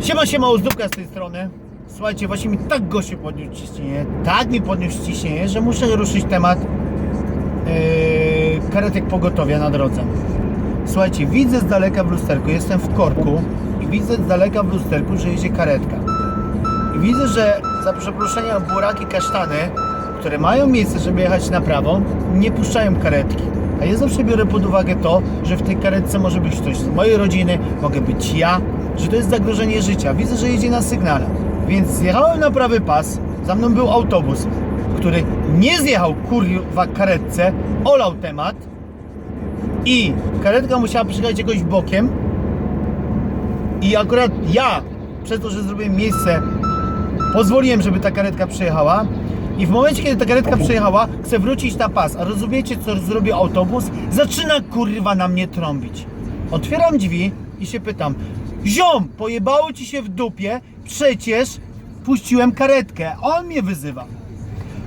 Siema, siema, uzdówka z tej strony. Słuchajcie, właśnie mi tak gościu podniósł ciśnienie, tak mi podniósł ciśnienie, że muszę ruszyć temat yy, karetek pogotowia na drodze. Słuchajcie, widzę z daleka w lusterku, jestem w korku i widzę z daleka w lusterku, że jedzie karetka. I widzę, że za przeproszeniem buraki kasztany, które mają miejsce, żeby jechać na prawo, nie puszczają karetki. A ja zawsze biorę pod uwagę to, że w tej karetce może być ktoś z mojej rodziny, mogę być ja, że to jest zagrożenie życia. Widzę, że jedzie na sygnale. Więc zjechałem na prawy pas, za mną był autobus, który nie zjechał kurwa karetce, olał temat i karetka musiała przyjechać jakoś bokiem i akurat ja, przez to, że zrobiłem miejsce pozwoliłem, żeby ta karetka przejechała i w momencie, kiedy ta karetka przejechała, chcę wrócić na pas, a rozumiecie, co zrobi autobus? Zaczyna kurwa na mnie trąbić. Otwieram drzwi i się pytam, ziom, pojebało ci się w dupie, przecież puściłem karetkę, on mnie wyzywa.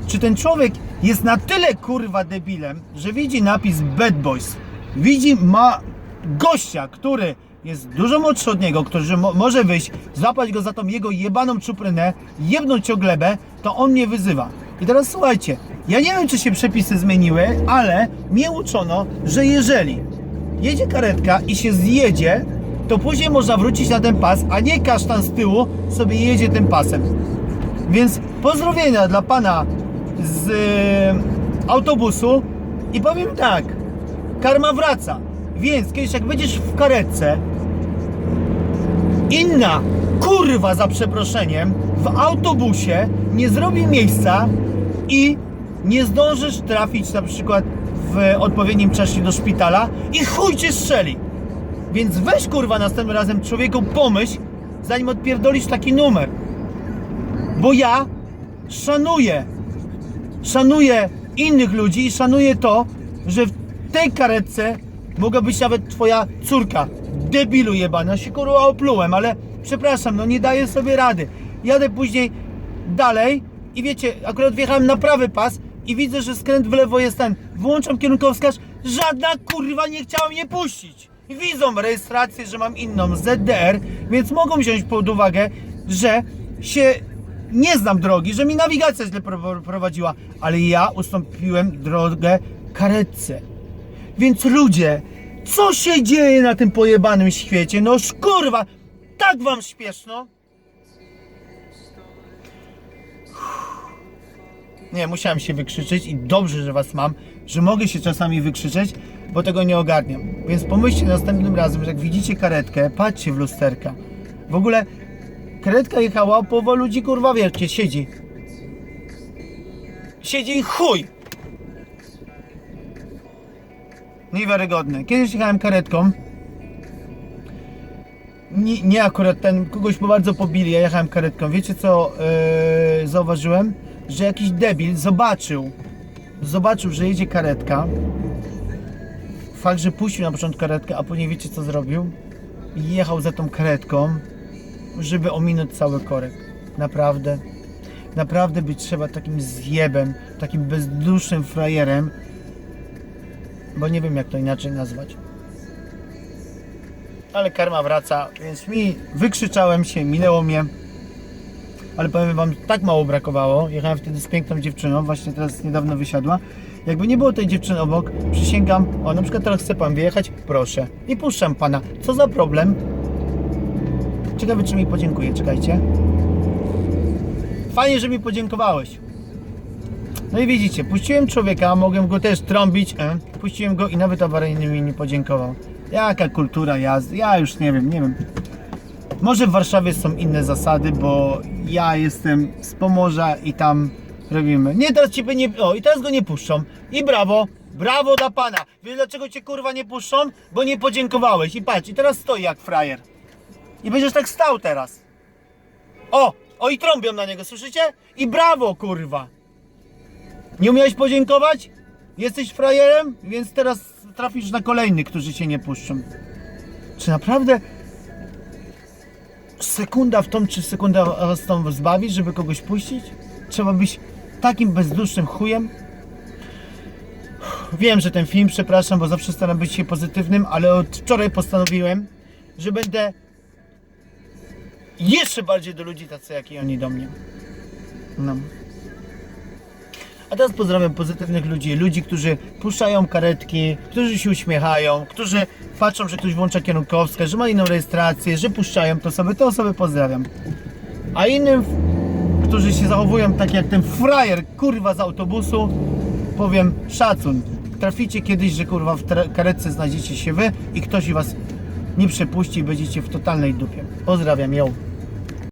Czy ten człowiek jest na tyle kurwa debilem, że widzi napis Bad Boys, widzi, ma gościa, który jest dużo młodszy od niego, który mo może wyjść, złapać go za tą jego jebaną czuprynę, jebnąć o glebę, to on mnie wyzywa. I teraz słuchajcie, ja nie wiem, czy się przepisy zmieniły, ale mnie uczono, że jeżeli jedzie karetka i się zjedzie, to później można wrócić na ten pas, a nie kasztan z tyłu sobie jedzie tym pasem. Więc pozdrowienia dla pana z e, autobusu i powiem tak, karma wraca. Więc kiedyś jak będziesz w karetce, inna kurwa za przeproszeniem w autobusie nie zrobi miejsca i nie zdążysz trafić na przykład w odpowiednim czasie do szpitala i chuj cię strzeli. Więc weź kurwa następnym razem człowieku pomyśl, zanim odpierdolisz taki numer. Bo ja szanuję, szanuję innych ludzi i szanuję to, że w tej karetce mogła być nawet twoja córka. Debilu jebana, się kurwa oplułem, ale przepraszam, no nie daję sobie rady. Jadę później dalej i wiecie, akurat wjechałem na prawy pas i widzę, że skręt w lewo jest ten. Włączam kierunkowskaz, żadna kurwa nie chciała mnie puścić. Widzą rejestrację, że mam inną ZDR, więc mogą wziąć pod uwagę, że się nie znam drogi, że mi nawigacja źle pro- prowadziła, ale ja ustąpiłem drogę karetce. Więc ludzie, co się dzieje na tym pojebanym świecie? No kurwa, tak wam śpieszno? Nie, musiałem się wykrzyczeć i dobrze, że was mam, że mogę się czasami wykrzyczeć, bo tego nie ogarniam. Więc pomyślcie następnym razem, że jak widzicie karetkę, patrzcie w lusterka. W ogóle karetka jechała, połowa ludzi kurwa wielkie siedzi. Siedzi chuj! Niewiarygodne. Kiedyś jechałem karetką. Nie, nie akurat ten, kogoś po bardzo pobili, ja jechałem karetką. Wiecie co yy, zauważyłem? Że jakiś debil zobaczył, zobaczył, że jedzie karetka. Fakt, że puścił na początku karetkę, a później wiecie co zrobił? Jechał za tą karetką, żeby ominąć cały korek. Naprawdę. Naprawdę być trzeba takim zjebem, takim bezdusznym frajerem, bo nie wiem jak to inaczej nazwać. Ale karma wraca, więc mi wykrzyczałem się, minęło mnie. Ale powiem wam, tak mało brakowało. Jechałem wtedy z piękną dziewczyną, właśnie teraz niedawno wysiadła. Jakby nie było tej dziewczyny obok, przysięgam, o na przykład teraz chce pan wyjechać, proszę. I puszczam pana. Co za problem? Ciekawe czy mi podziękuję, czekajcie. Fajnie, że mi podziękowałeś. No i widzicie, puściłem człowieka, mogłem go też trąbić, e? puściłem go i nawet awaryjny mi nie podziękował. Jaka kultura jazdy, ja już nie wiem, nie wiem. Może w Warszawie są inne zasady, bo ja jestem z Pomorza i tam robimy. Nie, teraz ciebie nie, o i teraz go nie puszczą. I brawo, brawo dla pana. Wiesz dlaczego cię kurwa nie puszczą? Bo nie podziękowałeś i patrz, i teraz stoi jak frajer. I będziesz tak stał teraz. O, o i trąbią na niego, słyszycie? I brawo kurwa. Nie umiałeś podziękować? Jesteś frajerem? Więc teraz trafisz na kolejnych, którzy cię nie puszczą. Czy naprawdę sekunda w tą, czy sekunda was tą zbawi, żeby kogoś puścić? Trzeba być takim bezdusznym chujem? Wiem, że ten film, przepraszam, bo zawsze staram być się pozytywnym, ale od wczoraj postanowiłem, że będę jeszcze bardziej do ludzi tacy jak i oni do mnie. No. A teraz pozdrawiam pozytywnych ludzi, ludzi, którzy puszczają karetki, którzy się uśmiechają, którzy patrzą, że ktoś włącza kierunkowskaz, że ma inną rejestrację, że puszczają te osoby, te osoby pozdrawiam. A innym, którzy się zachowują tak jak ten frajer, kurwa z autobusu, powiem szacun. Traficie kiedyś, że kurwa w karetce znajdziecie się wy i ktoś was nie przepuści i będziecie w totalnej dupie. Pozdrawiam, ją.